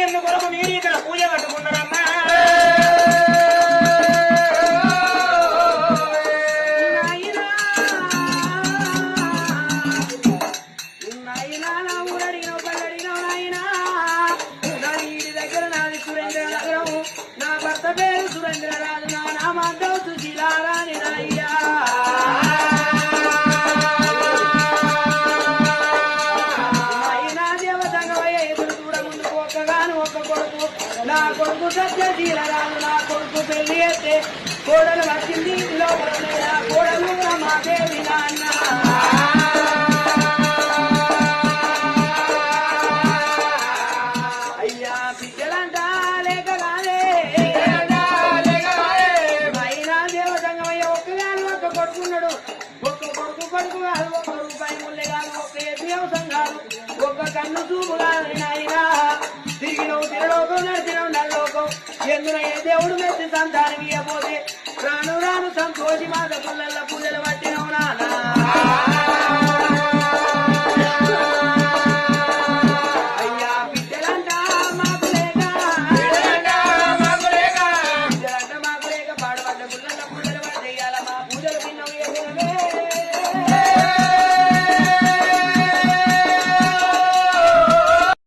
ఎందుకొరకు మీరు ఇక్కడ పూజ కట్టుకున్నారమ్మా నా భర్త పేరు సురేంద్రరాజు నా నామాంతం సుశీలారా. ఒక కొడుకు నా కొడుకు సత్యశీలరాలు నా కొడుకు పెళ్ళి అయితే కోడలు వచ్చింది కోడలు మా దేవి నాన్న అయ్యా లేక కాదే అయినా దేవతంగమయ్య ఒక్కగాను ఒక్క కొడుకున్నాడు ఒక్క కొడుకు కొడుకు కాదు ఒక్క రూపాయి కాదు ఒక్క కాదు ఒక్క కన్ను చూపు కాదు ఎందున ఏ దేవుడు మెచ్చి సంతానం ఇవ్వబోతే రాను రాను సంతోషి మాత పుల్లల పూజలు